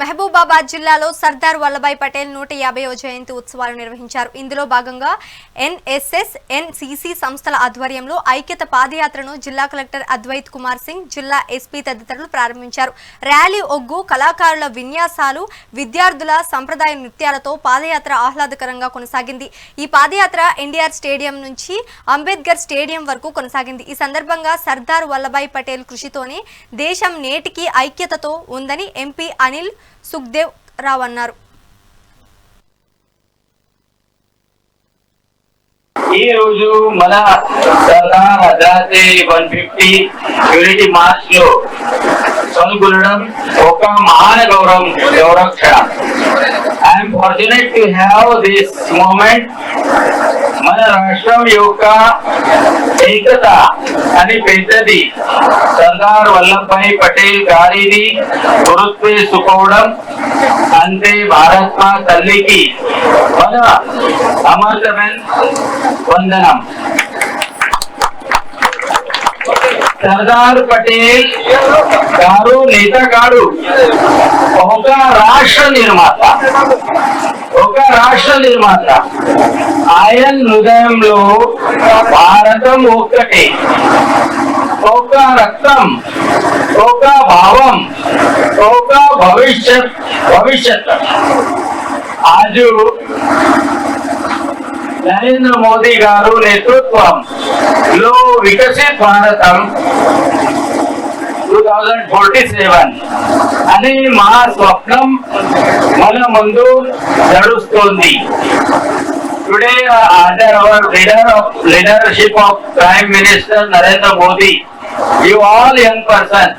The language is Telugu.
మహబూబాబాద్ జిల్లాలో సర్దార్ వల్లభాయ్ పటేల్ నూట యాభైవ జయంతి ఉత్సవాలు నిర్వహించారు. ఇందులో భాగంగా ఎన్ఎస్ఎస్ ఎన్సిసి సంస్థల ఆధ్వర్యంలో ఐక్యత పాదయాత్రను జిల్లా కలెక్టర్ అద్వైత్ కుమార్ సింగ్ జిల్లా ఎస్పీ తదితరులు ప్రారంభించారు. ర్యాలీ ఒగ్గు కళాకారుల విన్యాసాలు విద్యార్థుల సంప్రదాయ నృత్యాలతో పాదయాత్ర ఆహ్లాదకరంగా కొనసాగింది. ఈ పాదయాత్ర ఎన్టీఆర్ స్టేడియం నుంచి అంబేద్కర్ స్టేడియం వరకు కొనసాగింది. ఈ సందర్భంగా సర్దార్ వల్లభాయ్ పటేల్ కృషితోనే దేశం నేటికి ఐక్యతతో ఉందని ఎంపీ అనిల్ సుఖ్దేవ్ రావు అన్నారు ఈ రోజు మన సర్దార్ వన్ ఫిఫ్టీ యూనిటీ మార్చ్లో పాల్గొనడం ఒక మహాన గౌరవం గౌరవ క్షణం. I am fortunate to have this moment మన రాష్ట్రం యొక్క ఏకత అని పెద్దది. సర్దార్ వల్లభాయ్ పటేల్ గారిని గురుత్వేసుకోవడం అంతే భారత్ మా తల్లికి మన అమర్తమెన్ వందనం. సర్దార్ పటేల్ గారు నేత కాడు. ఒక రాష్ట్ర నిర్మాత. ఒక రాష్ట్ర నిర్మాత. ఆయన హృదయంలో భారతం ఒక్కటే. ఒక రక్తం ఒక భావం ఒక భవిష్యత్ భవిష్యత్. ఆజు నరేంద్ర మోదీ గారు నేతృత్వంలో వికసిత్ భారతం. Two thousand forty seven. అనే మా స్వప్నం మన ముందు నడుస్తోంది today under our leader of leadership of prime minister Narendra Modi you all young person